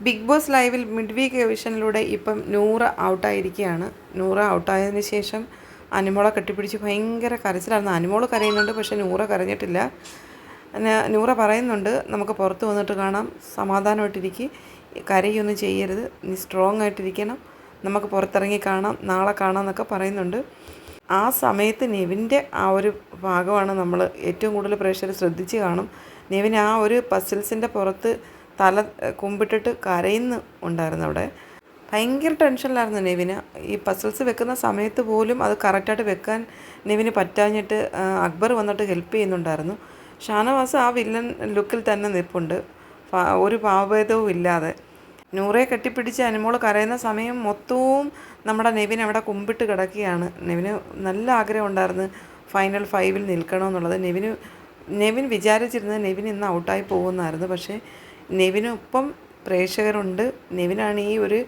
Big boss ലൈവിൽ mid week എവിഷനിലൂടെ ഇപ്പം നൂറ് ഔട്ടായിരിക്കുകയാണ്. നൂറ് ഔട്ടായതിന് ശേഷം അനുമോളെ കെട്ടിപ്പിടിച്ച് ഭയങ്കര കരച്ചിലായിരുന്നു. അനുമോൾ കരയുന്നുണ്ട് പക്ഷേ നൂറ കരഞ്ഞിട്ടില്ല. നൂറ പറയുന്നുണ്ട് നമുക്ക് പുറത്ത് വന്നിട്ട് കാണാം. സമാധാനമായിട്ടിരിക്കും. കരയൊന്നും ചെയ്യരുത്. നീ സ്ട്രോങ് ആയിട്ടിരിക്കണം. നമുക്ക് പുറത്തിറങ്ങി കാണാം. നാളെ കാണാം എന്നൊക്കെ പറയുന്നുണ്ട്. ആ സമയത്ത് നെവിന്റെ ആ ഒരു ഭാഗമാണ് നമ്മൾ ഏറ്റവും കൂടുതൽ പ്രേക്ഷകർ ശ്രദ്ധിച്ച് കാണും. നെവിൻ ആ ഒരു പസിൽസിന്റെ പുറത്ത് തല കുമ്പിട്ടിട്ട് കരയുന്നു ഉണ്ടായിരുന്നു അവിടെ. ഭയങ്കര ടെൻഷനിലായിരുന്നു നെവിന്. ഈ പസിൽസ് വെക്കുന്ന സമയത്ത് പോലും അത് കറക്റ്റായിട്ട് വെക്കാൻ നെവിന് പറ്റാഞ്ഞിട്ട് അക്ബർ വന്നിട്ട് ഹെൽപ്പ് ചെയ്യുന്നുണ്ടായിരുന്നു. ഷാനവാസ് ആ വില്ലൻ ലുക്കിൽ തന്നെ നിൽപ്പുണ്ട്. ഒരു ഭാവഭേദവും ഇല്ലാതെ. നൂറെ കെട്ടിപ്പിടിച്ച് അനുമോൾ കരയുന്ന സമയം മൊത്തവും നമ്മുടെ നെവിൻ അവിടെ കുമ്പിട്ട് കിടക്കുകയാണ്. നെവിന് നല്ല ആഗ്രഹം ഉണ്ടായിരുന്നു ഫൈനൽ ഫൈവിൽ നിൽക്കണമെന്നുള്ളത്. നെവിന് നെവിൻ വിചാരിച്ചിരുന്നത് നെവിൻ ഇന്ന് ഔട്ടായി പോകുന്നായിരുന്നു പക്ഷേ നെവിനൊപ്പം പ്രേക്ഷകരുണ്ട്. നെവിനാണ് ഈ ഒരു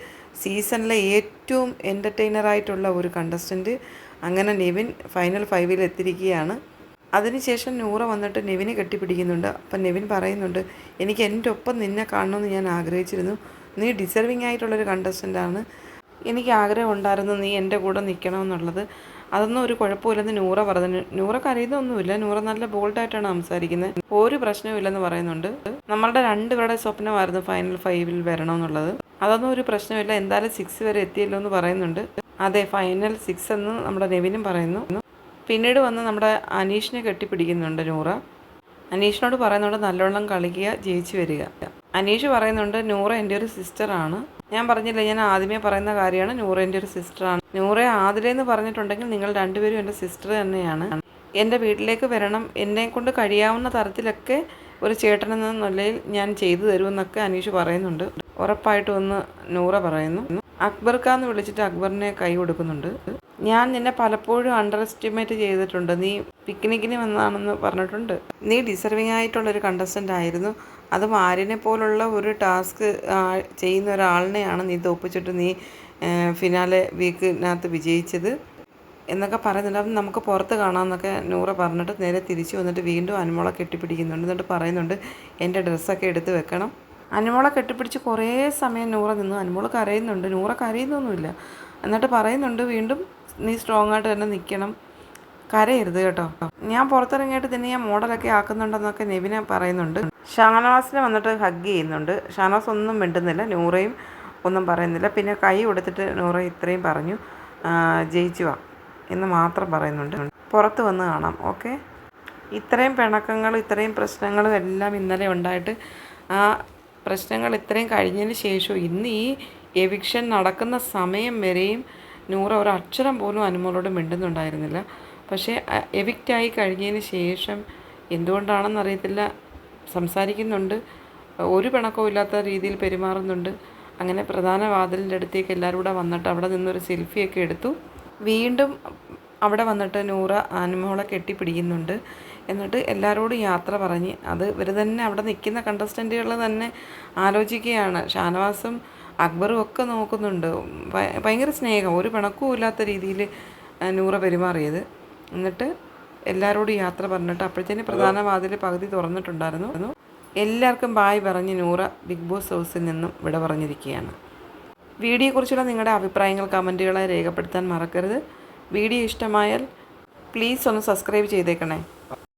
സീസണിലെ ഏറ്റവും എന്റർടൈനറായിട്ടുള്ള ഒരു കണ്ടസ്റ്റന്റ് അങ്ങനെ നെവിൻ ഫൈനൽ ഫൈവിൽ എത്തിയിരിക്കുകയാണ്. അതിനുശേഷം നൂറ വന്നിട്ട് നെവിനെ കെട്ടിപ്പിടിക്കുന്നുണ്ട്. അപ്പം നെവിൻ പറയുന്നുണ്ട് എനിക്ക് എന്റെ ഒപ്പം നിന്നെ കാണണമെന്ന് ഞാൻ ആഗ്രഹിച്ചിരുന്നു. നീ ഡിസർവിങ് ആയിട്ടുള്ളൊരു കണ്ടസ്റ്റന്റാണ് എനിക്ക് ആഗ്രഹം ഉണ്ടായിരുന്നു നീ എന്റെ കൂടെ നിൽക്കണമെന്നുള്ളത് അതൊന്നും ഒരു കുഴപ്പമില്ലെന്ന് നൂറ പറഞ്ഞു നൂറ കരയുന്നൊന്നുമില്ല. നൂറ നല്ല ബോൾഡായിട്ടാണ് സംസാരിക്കുന്നത്. ഒരു പ്രശ്നവുമില്ലെന്ന് പറയുന്നുണ്ട്. നമ്മളുടെ രണ്ട് രണ്ടുപേരുടെ സ്വപ്നമായിരുന്നു ഫൈനൽ ഫൈവിൽ വരണമെന്നുള്ളത്. അതൊന്നും ഒരു പ്രശ്നമില്ല എന്തായാലും സിക്സ് വരെ എത്തിയല്ലോ എന്ന് പറയുന്നുണ്ട്. അതെ ഫൈനൽ സിക്സ് എന്ന് നമ്മുടെ നെവിനും പറയുന്നു. പിന്നീട് വന്ന് നമ്മുടെ അനീഷിനെ കെട്ടിപ്പിടിക്കുന്നുണ്ട് നൂറ. അനീഷിനോട് പറയുന്നുണ്ട് നല്ലോണം കളിക്കുക ജയിച്ചു വരിക. അനീഷ് പറയുന്നുണ്ട് നൂറ എന്റെ ഒരു സിസ്റ്ററാണ് ഞാൻ പറഞ്ഞില്ല ഞാൻ ആദ്യമേ പറയുന്ന കാര്യമാണ് നൂറേന്റെ ഒരു സിസ്റ്ററാണ്. നൂറെ ആതിരേന്ന് പറഞ്ഞിട്ടുണ്ടെങ്കിൽ നിങ്ങൾ രണ്ടുപേരും എന്റെ സിസ്റ്റർ തന്നെയാണ്. എന്റെ വീട്ടിലേക്ക് വരണം എന്നെ കൊണ്ട് കഴിയാവുന്ന തരത്തിലൊക്കെ ഒരു ചേട്ടൻ എന്ന നിലയിൽ ഞാൻ ചെയ്തു തരുമെന്നൊക്കെ അനീഷ് പറയുന്നുണ്ട്. ഉറപ്പായിട്ടും ഒന്ന് നൂറ പറയുന്നു. അക്ബർക്കാന്ന് വിളിച്ചിട്ട് അക്ബറിനെ കൈ കൊടുക്കുന്നുണ്ട്. ഞാൻ നിന്നെ പലപ്പോഴും അണ്ടർ എസ്റ്റിമേറ്റ് ചെയ്തിട്ടുണ്ട്. നീ പിക്നിക്കിന് വന്നതാണെന്ന് പറഞ്ഞിട്ടുണ്ട്. നീ ഡിസർവിങ് ആയിട്ടുള്ളൊരു കണ്ടസ്റ്റന്റ് ആയിരുന്നു. അത് ആര്യനെ പോലുള്ള ഒരു ടാസ്ക് ചെയ്യുന്ന ഒരാളിനെയാണ് നീ തോപ്പിച്ചിട്ട് നീ ഫിനാലെ വീക്കിനകത്ത് വിജയിച്ചത് എന്നൊക്കെ പറയുന്നുണ്ട്. അപ്പം നമുക്ക് പുറത്ത് കാണാമെന്നൊക്കെ നൂറ പറഞ്ഞിട്ട് നേരെ തിരിച്ചു വന്നിട്ട് വീണ്ടും അനുമോളെ കെട്ടിപ്പിടിക്കുന്നുണ്ട്. എന്നിട്ട് പറയുന്നുണ്ട് എന്റെ ഡ്രസ്സൊക്കെ എടുത്ത് വെക്കണം. അനുമോളെ കെട്ടിപ്പിടിച്ച് കുറേ സമയം നൂറ നിന്നു അനുമോൾ കരയുന്നുണ്ട്. നൂറ കരയുന്നൊന്നുമില്ല. എന്നിട്ട് പറയുന്നുണ്ട് വീണ്ടും നീ സ്ട്രോങ് ആയിട്ട് തന്നെ നിൽക്കണം കരയരുത് കേട്ടോ. ഞാൻ പുറത്തിറങ്ങിയിട്ട് തന്നെ ഞാൻ മോഡലൊക്കെ ആക്കുന്നുണ്ടെന്നൊക്കെ നെവിന പറയുന്നുണ്ട്. ഷാനവാസിനെ വന്നിട്ട് ഹഗ് ചെയ്യുന്നുണ്ട്. ഷാനവാസ് ഒന്നും മിണ്ടുന്നില്ല. നൂറയും ഒന്നും പറയുന്നില്ല. പിന്നെ കൈ കൊടുത്തിട്ട് നൂറ ഇത്രയും പറഞ്ഞു ജയിച്ചു വാ എന്ന് മാത്രം പറയുന്നുണ്ട്. പുറത്ത് വന്ന് കാണാം. ഓക്കെ? ഇത്രയും പിണക്കങ്ങളും ഇത്രയും പ്രശ്നങ്ങളും എല്ലാം ഇന്നലെ ഉണ്ടായിട്ട് ആ പ്രശ്നങ്ങൾ ഇത്രയും കഴിഞ്ഞതിന് ശേഷവും ഇന്ന് ഈ എവിക്ഷൻ നടക്കുന്ന സമയം വരെയും നൂറ ഒരു അക്ഷരം പോലും അനുമോളോട് മിണ്ടുന്നുണ്ടായിരുന്നില്ല. പക്ഷേ എവിക്റ്റായി കഴിഞ്ഞതിന് ശേഷം എന്തുകൊണ്ടാണെന്ന് അറിയത്തില്ല. സംസാരിക്കുന്നുണ്ട്. ഒരു പിണക്കവും ഇല്ലാത്ത രീതിയിൽ പെരുമാറുന്നുണ്ട്. അങ്ങനെ പ്രധാന വാതിലിന്റെ അടുത്തേക്ക് എല്ലാവരും കൂടെ വന്നിട്ട് അവിടെ നിന്നൊരു സെൽഫിയൊക്കെ എടുത്തു. വീണ്ടും അവിടെ വന്നിട്ട് നൂറ അനുമോളെ കെട്ടിപ്പിടിക്കുന്നുണ്ട്. എന്നിട്ട് എല്ലാവരോടും യാത്ര പറഞ്ഞ് അത് ഇവർ തന്നെ അവിടെ നിൽക്കുന്ന കണ്ടസ്റ്റന്റുകൾ തന്നെ ആലോചിക്കുകയാണ്. ഷാനവാസും അക്ബറും ഒക്കെ നോക്കുന്നുണ്ട്. ഭയ- ഭയങ്കര സ്നേഹം. ഒരു പിണക്കവും ഇല്ലാത്ത രീതിയിൽ നൂറ പെരുമാറിയത്. എന്നിട്ട് എല്ലാവരോടും യാത്ര പറഞ്ഞിട്ട് അപ്പോഴത്തേന് പ്രധാന വാതിൽ പകുതി തുറന്നിട്ടുണ്ടായിരുന്നു. എല്ലാവർക്കും ബായ് പറഞ്ഞ് നൂറ ബിഗ് ബോസ് ഹൗസിൽ നിന്നും വിട പറഞ്ഞിരിക്കുകയാണ്. വീഡിയോയെക്കുറിച്ചുള്ള നിങ്ങളുടെ അഭിപ്രായങ്ങൾ കമന്റുകളായി രേഖപ്പെടുത്താൻ മറക്കരുത്. വീഡിയോ ഇഷ്ടമായാൽ പ്ലീസ് ഒന്ന് സബ്സ്ക്രൈബ് ചെയ്തേക്കണേ.